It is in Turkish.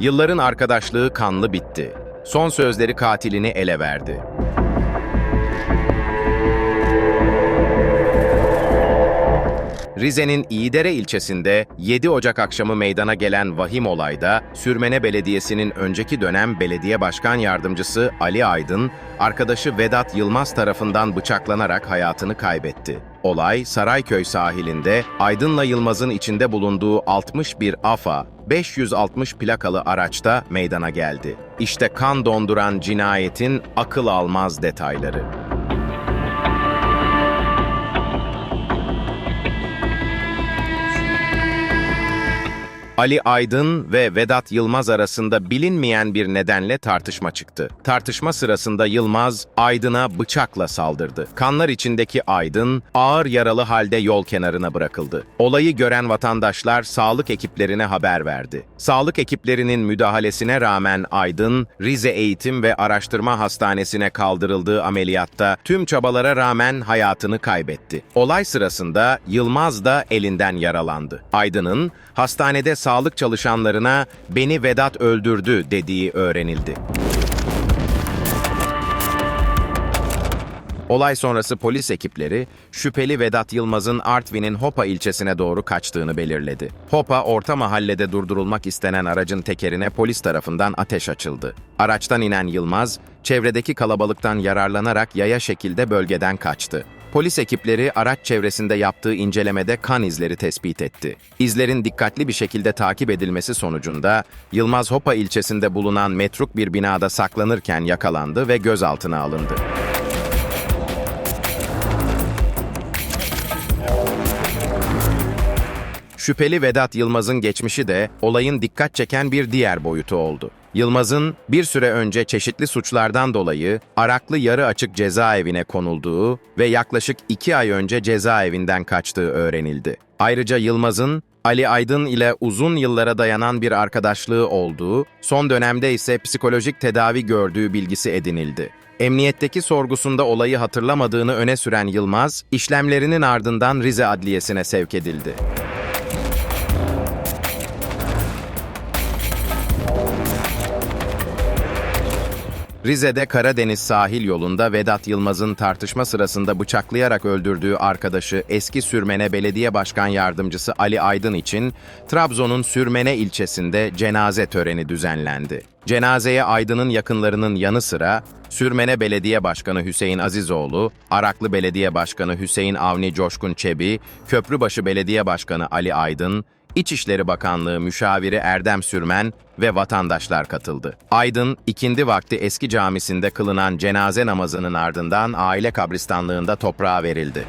Yılların arkadaşlığı kanlı bitti. Son sözleri katilini ele verdi. Rize'nin İyidere ilçesinde 7 Ocak akşamı meydana gelen vahim olayda Sürmene Belediyesi'nin önceki dönem belediye başkan yardımcısı Ali Aydın, arkadaşı Vedat Yılmaz tarafından bıçaklanarak hayatını kaybetti. Olay Sarayköy sahilinde Aydın'la Yılmaz'ın içinde bulunduğu 61 AFA 560 plakalı araçta meydana geldi. İşte kan donduran cinayetin akıl almaz detayları. Ali Aydın ve Vedat Yılmaz arasında bilinmeyen bir nedenle tartışma çıktı. Tartışma sırasında Yılmaz, Aydın'a bıçakla saldırdı. Kanlar içindeki Aydın, ağır yaralı halde yol kenarına bırakıldı. Olayı gören vatandaşlar sağlık ekiplerine haber verdi. Sağlık ekiplerinin müdahalesine rağmen Aydın, Rize Eğitim ve Araştırma Hastanesi'ne kaldırıldığı ameliyatta tüm çabalara rağmen hayatını kaybetti. Olay sırasında Yılmaz da elinden yaralandı. Aydın'ın hastanede sağlık çalışanlarına beni Vedat öldürdü dediği öğrenildi. Olay sonrası polis ekipleri şüpheli Vedat Yılmaz'ın Artvin'in Hopa ilçesine doğru kaçtığını belirledi. Hopa orta mahallede durdurulmak istenen aracın tekerine polis tarafından ateş açıldı. Araçtan inen Yılmaz, çevredeki kalabalıktan yararlanarak yaya şekilde bölgeden kaçtı. Polis ekipleri araç çevresinde yaptığı incelemede kan izleri tespit etti. İzlerin dikkatli bir şekilde takip edilmesi sonucunda Yılmaz Hopa ilçesinde bulunan metruk bir binada saklanırken yakalandı ve gözaltına alındı. Şüpheli Vedat Yılmaz'ın geçmişi de olayın dikkat çeken bir diğer boyutu oldu. Yılmaz'ın bir süre önce çeşitli suçlardan dolayı Araklı yarı açık cezaevine konulduğu ve yaklaşık iki ay önce cezaevinden kaçtığı öğrenildi. Ayrıca Yılmaz'ın Ali Aydın ile uzun yıllara dayanan bir arkadaşlığı olduğu, son dönemde ise psikolojik tedavi gördüğü bilgisi edinildi. Emniyetteki sorgusunda olayı hatırlamadığını öne süren Yılmaz, işlemlerinin ardından Rize Adliyesi'ne sevk edildi. Rize'de Karadeniz sahil yolunda Vedat Yılmaz'ın tartışma sırasında bıçaklayarak öldürdüğü arkadaşı eski Sürmene Belediye Başkan Yardımcısı Ali Aydın için Trabzon'un Sürmene ilçesinde cenaze töreni düzenlendi. Cenazeye Aydın'ın yakınlarının yanı sıra Sürmene Belediye Başkanı Hüseyin Azizoğlu, Araklı Belediye Başkanı Hüseyin Avni Coşkun Çebi, Köprübaşı Belediye Başkanı Ali Aydın, İçişleri Bakanlığı müşaviri Erdem Sürmen ve vatandaşlar katıldı. Aydın, ikindi vakti eski camisinde kılınan cenaze namazının ardından aile kabristanlığında toprağa verildi.